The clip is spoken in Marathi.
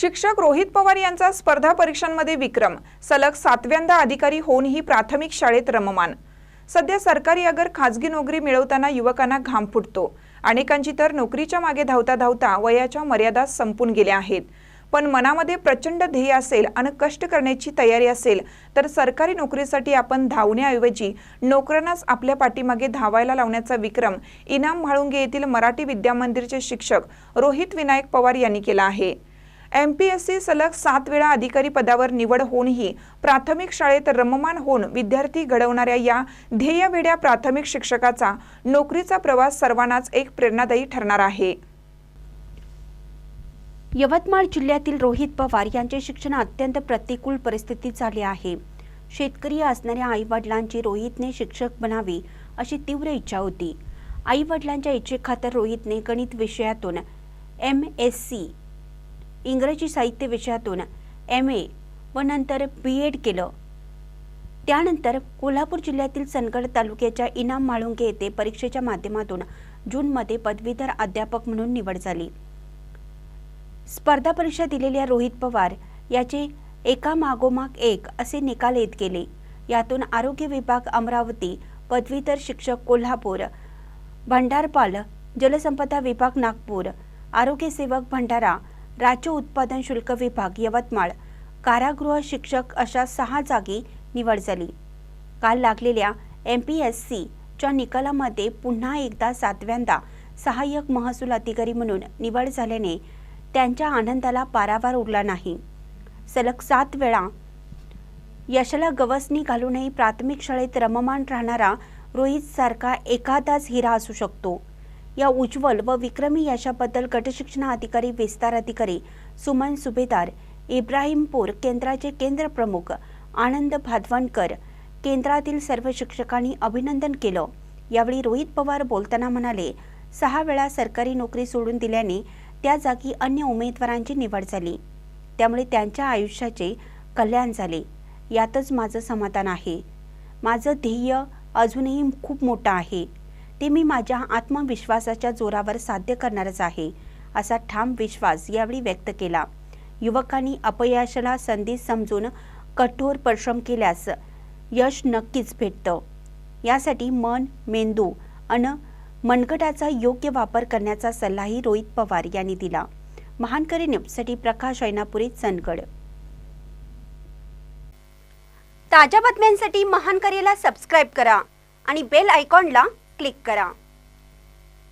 शिक्षक रोहित पवार यांचा स्पर्धा परीक्षांमध्ये विक्रम. सलग सातव्यांदा अधिकारी होऊनही प्राथमिक शाळेत रममान. सध्या सरकारी अगर खाजगी नोकरी मिळवताना युवकांना घाम फुटतो. अनेकांची तर नोकरीच्या मागे धावता धावता वयाच्या मर्यादा संपून गेल्या आहेत. पण मनामध्ये प्रचंड ध्येय असेल आणि कष्ट करण्याची तयारी असेल तर सरकारी नोकरीसाठी आपण धावण्याऐवजी नोकरांनाच आपल्या पाठीमागे धावायला लावण्याचा विक्रम इनाम म्हाळुंगे येथील मराठी विद्यामंदिरचे शिक्षक रोहित विनायक पवार यांनी केला आहे. एम पी एस सी सलग सात वेळा अधिकारी पदावर निवड होऊनही प्राथमिक शाळेत रममान होऊन विद्यार्थी घडवणाऱ्या या ध्येयवेड्या प्राथमिक शिक्षकाचा नोकरीचा प्रवास सर्वांनाच एक प्रेरणादायी ठरणार आहे. यवतमाळ जिल्ह्यातील रोहित पवार यांचे शिक्षण अत्यंत प्रतिकूल परिस्थितीत झाले आहे. शेतकरी असणाऱ्या आईवडिलांची रोहितने शिक्षक बनावे अशी तीव्र इच्छा होती. आईवडिलांच्या इच्छेखातर रोहितने गणित विषयातून एम एस सी इंग्रजी साहित्य विषयातून एम ए व नंतर बी एड केलं. त्यानंतर कोल्हापूर जिल्ह्यातील सनगड तालुक्याच्या इनाम माळुंगे येथे परीक्षेच्या माध्यमातून जूनमध्ये पदवीधर अध्यापक म्हणून निवड झाली. स्पर्धा परीक्षा दिलेल्या रोहित पवार याचे एका मागोमाग एक असे निकाल येत गेले. यातून आरोग्य विभाग अमरावती पदवीधर शिक्षक कोल्हापूर भंडारपाल जलसंपदा विभाग नागपूर आरोग्य सेवक भंडारा राज्य उत्पादन शुल्क विभाग यवतमाळ. कारागृह शिक्षक अशा सहा जागी निवड झाली. काल लागलेल्या एम पी एस सीच्या निकालामध्ये पुन्हा एकदा सातव्यांदा सहाय्यक महसूल अधिकारी म्हणून निवड झाल्याने त्यांच्या आनंदाला पारावार उरला नाही. सलग सात वेळा यशाला गवसणी घालूनही प्राथमिक शाळेत रममान राहणारा रोहित सारखा एखादाच हिरा असू शकतो. या उज्ज्वल व विक्रमी यशाबद्दल गटशिक्षणाधिकारी विस्तार अधिकारी सुमन सुभेदार इब्राहिमपूर केंद्राचे केंद्र प्रमुख आनंद भादवणकर केंद्रातील सर्व शिक्षकांनी अभिनंदन केलं. यावेळी रोहित पवार बोलताना म्हणाले सहा वेळा सरकारी नोकरी सोडून दिल्याने त्या जागी अन्य उमेदवारांची निवड झाली. त्यामुळे त्यांच्या आयुष्याचे कल्याण झाले. यातच माझं समाधान आहे. माझं ध्येय अजूनही खूप मोठं आहे. ते मी माझ्या आत्मविश्वासाच्या जोरावर साध्य करणारच आहे असा ठाम विश्वास यावेळी व्यक्त केला. युवकांनी अपयशाला संधी समजून कठोर परिश्रम केल्यास यश नक्कीच भेटतं. यासाठी मन मेंदू आणि मनगटाचा योग्य वापर करण्याचा सल्लाही रोहित पवार यांनी दिला. महानकरी न्यूजसाठी प्रकाश ऐनापुरी चंदगड. ताज्या बातम्यांसाठी महानकरीला सबस्क्राईब करा आणि बेल आयकॉनला क्लिक करा.